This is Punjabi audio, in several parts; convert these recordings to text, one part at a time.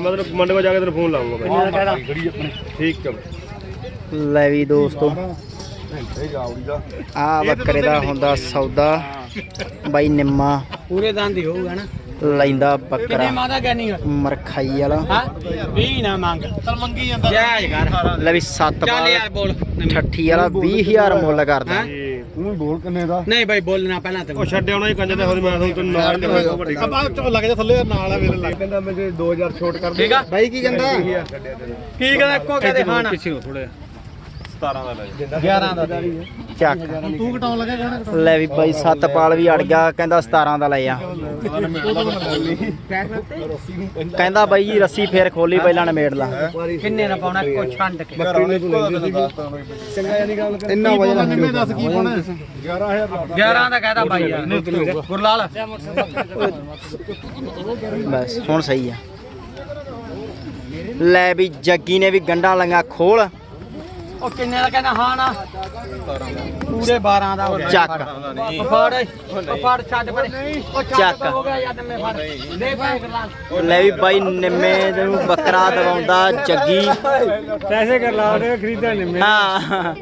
ਮੈਂ ਤੈਨੂੰ ਮੰਡੇ ਕੋ ਜਾ ਕੇ ਤੈਨੂੰ ਫੋਨ ਲਾਉਂਗਾ ਬਾਈ। ਠੀਕ ਹੈ ਲੈ ਵੀ ਦੋਸਤੋ। ਆ ਬੱਕਰੇ ਦਾ ਹੁੰਦਾ ਸੌਦਾ। ਬਾਈ ਨਿੰਮਾ। ਪੂਰੇ ਦੰਦ ਹੀ ਹੋਊਗਾ ਨਾ। ਲੈਂਦਾ ਕਿੰਨੇ ਬੱਕਰਾ ਮਾਦਾ ਕਹਿਨੀ ਮਰਖਾਈ ਵਾਲਾ। ਹਾਂ 20 ਨਾ ਮੰਗ। ਚਲ ਮੰਗੀ ਜਾਂਦਾ। ਜਾਇਜ਼ ਕਰ। ਲੈ ਵੀ ਸੱਤ ਚੱਲ ਬਾਲ। ਬੋਲ। ਠੱਠੀ ਵਾਲਾ 20000 ਮੁੱਲ ਕਰਦਾ। ਹੈਂ? ਬੋਲ ਕਿੰਨੇ ਦਾ? ਨਹੀਂ ਬਾਈ ਬੋਲਣਾ ਪਹਿਲਾਂ ਤੇ ਉਹ ਛੱਡਿਆ ਉਹਨਾਂ ਹੀ ਕੰਜੇ ਤੇ ਹੋਰ ਮੈਂ ਤੁਹਾਨੂੰ ਤੈਨੂੰ ਨਾਲ ਦੇ ਮੈਂ ਵੱਡੀ ਬਾਅਦ ਚੋਂ ਲੱਗ ਜਾ ਥੱਲੇ ਨਾਲ ਆ ਮੇਰੇ ਲੱਗ। ਕਹਿੰਦਾ ਮੈਨੂੰ 2000 ਛੋਟ ਕਰ ਠੀਕ ਆ? ਬਾਈ ਕੀ ਕਹਿੰਦਾ? ਕੀ ਕਹਿੰਦਾ? ਇੱਕੋ ਕਹਦੇ ਖਾਣਾ ਪਿੱਛੇ ਹੋ ਥੋੜਾ 17 ਦਾ ਲੈ 11 ਦਾ ਚੱਕ। ਤੂੰ ਘਟਾਉਣ ਲੱਗਾ ਕਹਿਣਾ ਲੈ ਵੀ ਬਾਈ ਸੱਤ ਪਾਲ ਵੀ ਅੜ ਗਿਆ ਕਹਿੰਦਾ 17 ਦਾ ਲੈ ਆ। ਕਹਿੰਦਾ ਬਾਈ ਜੀ ਰੱਸੀ ਫੇਰ ਖੋਲੀ ਪਹਿਲਾਂ ਨਮੇੜ ਲਾ। ਕਿੰਨੇ ਦਾ ਪਾਉਣਾ ਇੱਕੋ ਛੰਡ ਕੇ। ਇੰਨਾ ਵਜਨ ਨਿੰਮੇ ਦੱਸ ਕੀ ਪਾਉਣਾ? 11 ਦਾ। ਕਹਦਾ ਬਾਈ ਯਾਰ ਗੁਰਲਾਲ। ਬਸ ਹੁਣ ਸਹੀ ਆ। ਲੈ ਵੀ ਜੱਗੀ ਨੇ ਵੀ ਗੰਡਾ ਲੰਗਾ ਖੋਲ। ਉਹ ਕਿੰਨੇ ਦਾ ਕਹਿੰਦਾ ਹਾਂ ਨਾ? ਪੂਰੇ 12 ਦਾ ਹੋ ਗਿਆ। ਚੱਕ। ਫੜ ਉਹ ਫੜ ਛੱਡ ਪਰੇ। ਉਹ ਚੱਕ। ਹੋ ਗਿਆ ਯਾਰ ਫੜ। ਲੈ ਵੀ ਬਾਈ ਨਿੰਮੇ ਨੂੰ ਬੱਕਰਾ ਦਵਾਉਂਦਾ ਜੱਗੀ। ਪੈਸੇ ਕਰ ਲਾ ਉਹਦੇ ਖਰੀਦਾ ਨਿੰਮੇ ਹਾਂ।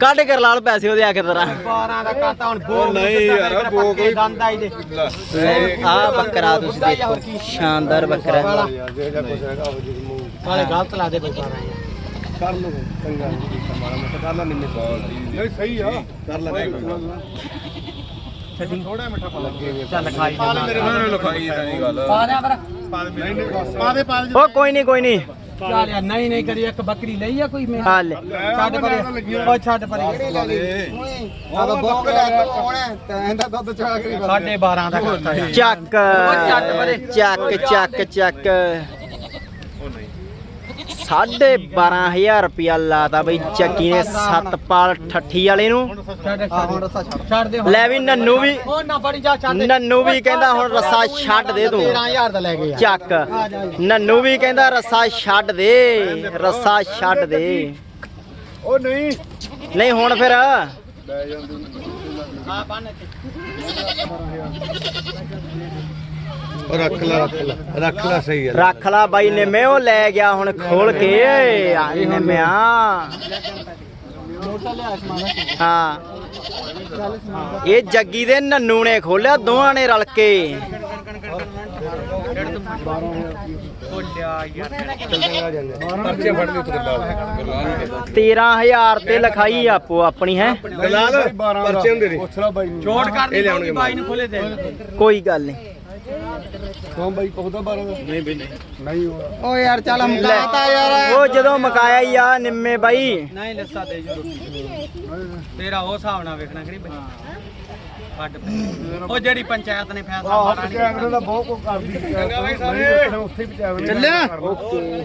ਕੱਢ ਕਰ ਲਾਲ ਪੈਸੇ ਉਹਦੇ ਆ ਕੇ ਤਰਾ 12 ਦਾ ਕਾਤਾ ਹੁਣ ਬੋਲ ਨਹੀਂ ਯਾਰ ਬੋਲ ਕੋਈ ਦੰਦ ਆਈ ਦੇ ਆ ਬੱਕਰਾ ਤੁਸੀਂ ਦੇਖੋ। ਸ਼ਾਨਦਾਰ ਬੱਕਰਾ। ਵਾਲੇ। ਗਲਤ ਲਾ ਦੇ ਬਈ 12 ਯਾਰ। ਕਰ ਲੋ ਚੰਗਾ। ਮਾਰਾ ਮੈਂ ਕਰ ਲਾ ਨਿੰਮੇ ਨਹੀਂ ਸਹੀ ਆ। ਕਰ ਲੈ ਥੋੜਾ ਮਿੱਠਾ ਪਾ ਲੱਗੇ ਚੱਲ ਖਾਈ ਮੇਰੇ ਨਾਲ। ਲਿਖਾਈ ਤਾਂ ਨਹੀਂ ਗੱਲ। ਪਾ ਦਿਆ ਪਰ ਪਾ ਦੇ ਪਾ ਦੇ ਉਹ ਕੋਈ ਨਹੀਂ ਕੋਈ ਨਹੀਂ। ਚੱਲ ਯਾਰ ਨਹੀਂ ਨਹੀਂ ਕਰੀ ਇੱਕ ਬੱਕਰੀ ਲਈ ਆ ਕੋਈ ਮੈਂ? ਆ ਲੈ। ਛੱਡ ਪਰੇ। ਉਹ ਛੱਡ ਪਰੇ। ਆ ਤਾਂ ਬੁੱਕ ਲੈ ਕੇ ਆਉਣਾ। ਤੈਂ ਦਾ ਦੁੱਧ ਚਾ ਕੇ ਸਾਢੇ 12 ਦਾ ਕਰਤਾ ਚੱਕ। ਚੱਕ ਪਰੇ। ਚੱਕ ਚੱਕ ਚੱਕ। ਸਾਢੇ 12000 ਰੁਪਿਆ ਲਾਤਾ ਬਈ ਚੱਕੀ ਨੇ ਸਤਪਾਲ ਠੱਠੀ ਵਾਲੇ ਨੂੰ। ਛੱਡ ਦੇ ਲੈ ਵੀ ਨੰਨੂ ਵੀ ਉਹ ਨਾ ਫੜੀ ਜਾ ਛੱਡ ਨੰਨੂ ਵੀ ਕਹਿੰਦਾ ਹੁਣ ਰੱਸਾ ਛੱਡ ਦੇ ਤੂੰ। 13000 ਦਾ ਲੈ ਗਏ ਚੱਕ। ਨੰਨੂ ਵੀ ਕਹਿੰਦਾ ਰੱਸਾ ਛੱਡ ਦੇ, ਰੱਸਾ ਛੱਡ ਦੇ। ਉਹ ਨਹੀਂ ਨਹੀਂ ਹੁਣ ਫਿਰ। ਹਾਂ ਬੰਨ ਇੱਥੇ। ਰੱਖ ਰੱਖ ਲੈ ਰੱਖ ਲੈ ਸਹੀ ਹੈ ਰੱਖ ਲਾ ਬਾਈ ਨੇ ਮੈਂ ਉਹ ਲੈ ਗਿਆ ਹੁਣ ਖੋਲ ਕੇ। ਆ ਨਿੰਮਿਆ। ਹਾਂ। ਇਹ ਜੱਗੀ ਦੇ ਨੰਨੂ ਨੇ ਖੋਲਿਆ ਦੋਵਾਂ ਨੇ ਰਲ ਕੇ। ਪਰਚੇ ਫੜ ਲਈ ਉੱਤੇ ਲਾ 13000 ਤੇ ਲਿਖਾਈ ਆਪੋ ਆਪਣੀ ਹੈ? ਪਰਚੇ ਹੁੰਦੇ ਨੇ। ਛੋਟ ਕਰ ਦੀ ਬਾਈ ਨੂੰ ਖੋਲੇ ਦੇ ਕੋਈ ਗੱਲ ਨਹੀਂ। ਕੌਣ ਬਾਈ ਕੋਹਦਾ 12 ਦਾ। ਨਹੀਂ ਬਈ ਨਹੀਂ। ਨਹੀਂ ਹੋਣਾ। ਓ ਯਾਰ ਚੱਲ ਮੁਕਾਤਾ ਯਾਰ। ਉਹ ਜਦੋਂ ਮਕਾਇਆ ਹੀ ਆ ਨਿੰਮੇ ਬਾਈ। ਨਹੀਂ ਲੱਸਾ ਦੇ ਜੋ ਤੇਰਾ ਉਹ ਹਿਸਾਬ ਨਾਲ ਵੇਖਣਾ ਕਰੀ ਬਈ। ਛੱਡ ਪਰੇ। ਉਹ ਜਿਹੜੀ ਪੰਚਾਇਤ ਨੇ ਫੈਸਲਾ ਆਹ ਮਾਰਾ ਕੈਮਰੇ ਦਾ ਬਹੁਤ ਕੋ ਕਰਦੀ ਚੰਗਾ ਬਾਈ ਉੱਥੇ ਵੀ ਚੱਲਿਆ? ਓਕੇ।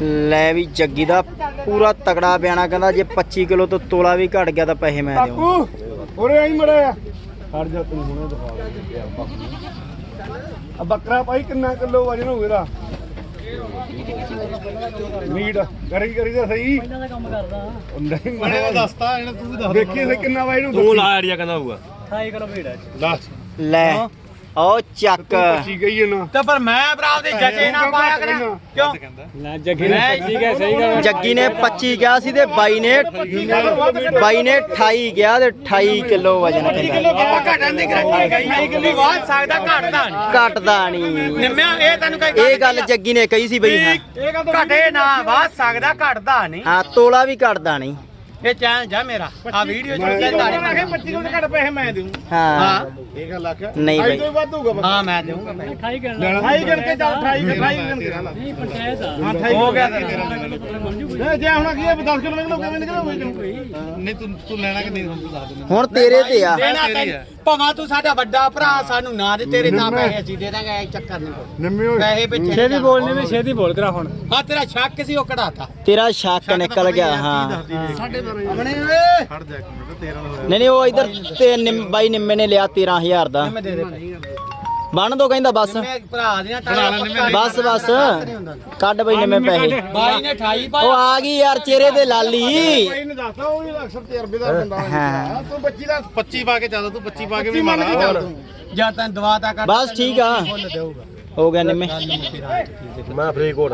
ਲੈ ਵੀ ਜੱਗੀ ਦਾ ਪੂਰਾ ਤਗੜਾ ਬਿਆਨਾ ਕਹਿੰਦਾ ਜੇ 25 ਕਿਲੋ ਤੋਂ ਤੋਲਾ ਵੀ ਘਟ ਗਿਆ ਤਾਂ ਪੈਸੇ ਮੈਂ ਦੇਵਾਂ ਕਾਕੂ ਉਰੇ ਆਈ ਮੜਿਆ। ਹਟ ਜਾ ਤੈਨੂੰ ਹੁਣੇ ਦਿਖਾ ਆ ਬੱਕਰਾ ਭਾਈ ਕਿੰਨਾ ਕਿਲੋ ਵਜਨ ਹੋਊ ਇਹਦਾ? ਮੀਟ ਕਰੀ ਕਰੀ ਤਾਂ ਸਹੀ। ਇਹਨਾਂ ਦਾ ਕੰਮ ਕਰਦਾ ਨਹੀਂ ਮੜਿਆ ਦੱਸਤਾ ਇਹਨੇ ਤੂੰ ਦੱਸ ਦੇਖੀ ਸੇ ਕਿੰਨਾ ਵਜਨ ਹੋਊ ਤੂੰ ਲਾ ਆੜੀਆ ਕਹਿੰਦਾ ਹੋਊਗਾ। 28 ਕਿਲੋ ਭੇੜ ਦੱਸ ਲੈ। ਉਹ ਚੱਕ। ਪੱਚੀ ਗਈ ਹੈ ਨਾ। ਤੇ ਪਰ ਮੈਂ ਭਰਾ ਦੇ ਜੱਜੇ ਨਾ ਪਾਇਆ ਕਰਾਂ? ਕਿਉਂ? ਨਾ ਜੱਗੀ ਨੇ ਠੀਕ ਹੈ ਸਹੀ ਗੱਲ। ਜੱਗੀ ਨੇ 25 ਗਿਆ ਸੀ ਤੇ ਬਾਈ ਨੇ ਬਾਈ ਨੇ 28 ਗਿਆ ਤੇ 28 ਕਿਲੋ ਵਜਨ ਕਹਿੰਦਾ ਆਪਾਂ ਘਟਣ ਦੀ ਗਰੰਟੀ ਗਈ? ਕਿਲੋ ਵਾਧ ਸਕਦਾ ਘਟਦਾ ਨਹੀਂ। ਘਟਦਾ ਨਹੀਂ। ਨਿੰਮਿਆ ਇਹ ਤੈਨੂੰ ਕਹੀ ਇਹ ਗੱਲ ਜੱਗੀ ਨੇ ਕਹੀ ਸੀ ਬਈ ਹਾਂ। ਘਟੇ ਨਾ ਵਾਧ ਸਕਦਾ ਘਟਦਾ ਨਹੀਂ। ਹਾਂ ਤੋਲਾ ਵੀ ਘਟਦਾ ਨਹੀਂ। ਇਹ ਚੈਲੰਜ ਆ ਮੇਰਾ। ਆ ਵੀਡੀਓ ਚ ਕਹਿੰਦਾ ਨਹੀਂ ਮੈਂ 25 ਕਿਲੋ ਘੱਟ ਪੈਸੇ ਮੈਂ ਦੇਉਂ ਹਾਂ। ਹਾਂ। ਇਹ ਗੱਲ ਆਖਿਆ। ਨਹੀਂ ਬਾਈ। ਤੋਂ ਹੀ ਵੱਧ ਹੋਊਗਾ ਬਸ ਹਾਂ ਮੈਂ ਦੇਵਾਂਗਾ ਭਾਈ 28 ਗਿਣ ਕੇ ਚੱਲ 28 28 ਗਿਣ ਕੇ। ਨਹੀਂ ਪੰਚਾਇਤ ਹਾਂ 28 ਹੋ ਗਿਆ ਨਹੀਂ ਜੇ ਹੁਣ ਕੀ ਹੈ 10 ਕਿਲੋ ਨਿਕਲੋ ਕਿਵੇਂ ਨਿਕਲੋ ਨਹੀਂ ਤੂੰ ਤੂੰ ਲੈਣਾ ਕਿ ਨਹੀਂ ਹੁਣ ਤੂੰ ਦੱਸ ਦੇ ਹੁਣ ਤੇਰੇ ਤੇ ਆ। ਦੇਣਾ ਤੈਨੂੰ ਭਾਵੇਂ ਤੂੰ ਸਾਡਾ ਵੱਡਾ ਭਰਾ ਸਾਨੂੰ ਨਾ ਦੇ ਤੇਰੇ ਤਾਂ ਪੈਸੇ ਅਸੀਂ ਦੇ ਦਾਂਗੇ ਇਹ ਚੱਕਰ ਨਹੀਂ ਕੋਈ। ਨਿੰਮੇ ਹੋਏ। ਪੈਸੇ ਪਿੱਛੇ ਛੇਤੀ ਬੋਲਨੇ ਵਿੱਚ ਛੇਤੀ ਬੋਲ ਕਰਾ ਹੁਣ। ਹਾਂ ਤੇਰਾ ਸ਼ੱਕ ਸੀ ਉਹ ਕਢਾਤਾ। ਤੇਰਾ ਸ਼ੱਕ ਨਿਕਲ ਗਿਆ ਹਾਂ। ਆਪਣੇ ਓਏ! ਖੜ ਜਾ ਇੱਕ ਮਿੰਟ 13 ਦਾ ਨਹੀਂ ਨਹੀਂ ਉਹ ਇਧਰ ਤੇ ਨਿੰਮ- ਬਾਈ ਨਿੰਮੇ ਨੇ ਲਿਆ 13000 ਦਾ। ਮੈਂ ਦੇ ਦੇ ਭਾਈ ਬਣ ਦੋ ਕਹਿੰਦਾ ਬਸ। ਭਰਾ ਦੀਆਂ ਬਸ ਬਸ। ਕੱਢ ਬਈ ਨਿੰਮੇ ਪੈਸੇ। ਬਾਈ ਨੇ 28 ਉਹ ਪਾਇਆ ਆ ਗਈ ਯਾਰ ਚਿਹਰੇ ਤੇ ਲਾਲੀ। ਭਾਈ ਨੇ ਦੱਸਦਾ ਉਹ ਵੀ ਅਕਸਰ ਤਜਰਬੇ ਦਾ ਬੰਦਾ ਹਾਂ। ਤੂੰ 25 ਦਾ 25 ਪਾ ਕੇ ਚੱਲ ਤੂੰ 25 ਪਾ ਕੇ ਵੀ ਮੰਨ ਕੇ ਚੱਲ ਮਾਰਾ ਤੂੰ ਜਾਂ ਤਾਂ ਦਵਾ ਤਾਂ ਕਰ ਬਸ ਠੀਕ ਆ। ਹੋ ਗਿਆ ਨਿੰਮੇ। ਮੈਂ ਫਰੀਦਕੋਟ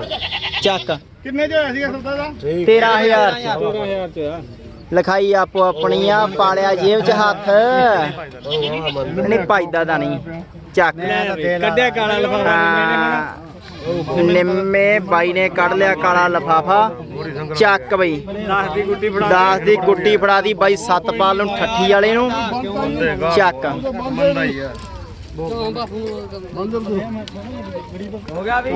ਚੱਕ। ਕਿੰਨੇ ਚ ਹੋਇਆ ਸੀਗਾ ਸੌਦਾ ਦਾ? 13000 ਚ। ਲਿਖਾਈ ਆਪੋ ਆਪਣੀਆਂ ਪਾਲਿਆ ਜੇਬ ਚ ਹੱਥ। ਨਹੀਂ ਪਾਈਦਾ ਦਾ ਨਹੀਂ ਚੱਕ ਕੱਢਿਆ ਕਾਲਾ ਹਾਂ। ਨਿੰਮੇ ਬਾਈ ਨੇ ਕੱਢ ਲਿਆ ਕਾਲਾ ਲਫਾਫਾ। ਚੱਕ ਬਈ। 10 ਦੀ ਗੁੱਡੀ ਫੜਾ 10 ਦੀ ਗੁੱਡੀ ਫੜਾ ਦੀ ਬਾਈ ਸਤਪਾਲ ਨੂੰ ਠੱਠੀ ਵਾਲੇ ਨੂੰ। ਚੱਕ। ਬੰਦਾ ਹੀ ਆ ਹੋ ਗਿਆ ਵੀ?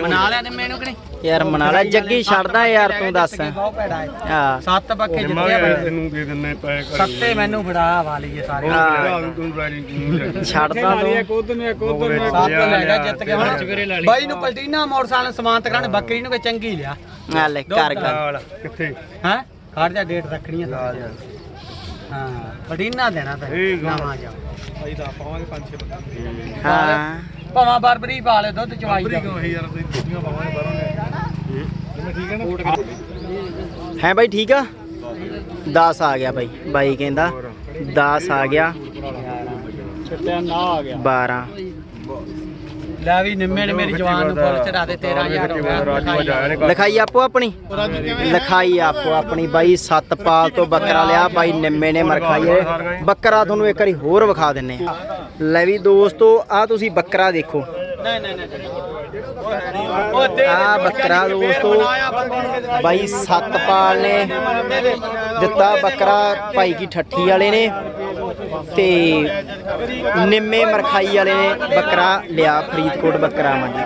ਮਨਾ ਲਿਆ ਨੇ ਮੈਨੂੰ ਕਿ ਨਹੀਂ? ਯਾਰ ਮਨਾ ਲੈ ਜੱਗੀ ਛੱਡਦਾ ਯਾਰ ਤੂੰ ਦੱਸ। ਬਹੁਤ ਭੈੜਾ ਹੈ। ਹਾਂ। ਸੱਤ ਪੱਕੇ ਜਿੱਤਿਆ ਬਾਈ ਤੈਨੂੰ ਦੇ ਦਿੰਨੇ ਪੈਸੇ ਸੱਤੇ ਮੈਨੂੰ ਫੜਾ ਵਾਲੀਏ ਸਾਰੇ। ਹਾਂ। ਤੂੰ ਰਾਜੀ ਤੂੰ ਛੱਡਦਾ ਤੂੰ। ਸੱਤ ਲੈ ਗਿਆ ਜਿੱਤ ਕੇ ਹੁਣ ਬਾਈ ਨੂੰ ਪਲਟੀਨਾ ਮੋਟਰਸਾਈਕਲ ਸਮਾਨਤ ਕਰਨ ਬੱਕਰੀ ਨੂੰ ਕੋਈ ਚੰਗੀ ਲਿਆ। ਆ ਲੈ ਕਰ ਕਰ। ਕਿੱਥੇ? ਹੈ? ਖੜ ਜਾ ਡੇਟ ਰੱਖਣੀ ਤਾਂ ਹਾਂ ਪਲਟੀਨਾ ਦੇਣਾ ਤਾਂ। ਨਵਾਂ ਜਾ ਭਾਈ ਦਾ ਪਾਵਾਂਗੇ 5-6 ਬੰਦੇ। ਹਾਂ। ਭਾਵਾਂ ਬਰਬਰੀ ਪਾ ਲੈ ਦੁੱਧ ਚਵਾਈ ਦਾ ਉਹੀ ਯਾਰ ਤੁਸੀਂ ਕੁੱਤੀਆਂ ਪਾਵਾਂਗੇ? ਬਾਹਰੋਂ ਠੀਕ ਹੈ ਨਾ? ਹੈ ਬਾਈ ਠੀਕ ਆ? 10 ਆ ਗਿਆ ਬਾਈ। ਬਾਈ ਕਹਿੰਦਾ 10 ਆ ਗਿਆ। ਛੱਟਿਆ ਨਾ ਆ ਗਿਆ 12 ਲੈ ਵੀ ਨਿੰਮੇ ਨੇ ਮੇਰੀ ਜਵਾਨ ਨੂੰ ਫੁੱਲ ਚੜਾ ਦੇ 13000 ਹੋ ਗਿਆ ਲਿਖਾਈ ਆਪੋ ਆਪਣੀ। ਲਿਖਾਈ ਆਪੋ ਆਪਣੀ ਬਾਈ ਸਤਪਾਲ ਤੋਂ ਬੱਕਰਾ ਲਿਆ ਬਾਈ ਨਿੰਮੇ ਨੇ ਮਰਖਾਈਏ ਬੱਕਰਾ ਤੁਹਾਨੂੰ ਇੱਕ ਵਾਰੀ ਹੋਰ ਵਿਖਾ ਦਿੰਨੇ ਆ ਲੈ ਵੀ ਦੋਸਤੋ ਆ ਤੁਸੀਂ ਬੱਕਰਾ ਦੇਖੋ। ਨਹੀਂ ਨਹੀਂ ਨਹੀਂ ਉਹ ਦੇ ਆ ਬੱਕਰਾ ਦੋਸਤੋ ਬਾਈ ਸਤਪਾਲ ਨੇ ਦਿੱਤਾ ਬੱਕਰਾ ਭਾਈ ਕੀ ਠੱਠੀ ਵਾਲੇ ਨੇ। ਤੇ ਨਿੰਮੇ ਮਰਖਾਈ ਵਾਲੇ ਨੇ ਬੱਕਰਾ ਲਿਆ ਫਰੀਦਕੋਟ ਬੱਕਰਾ ਮੰਡੀ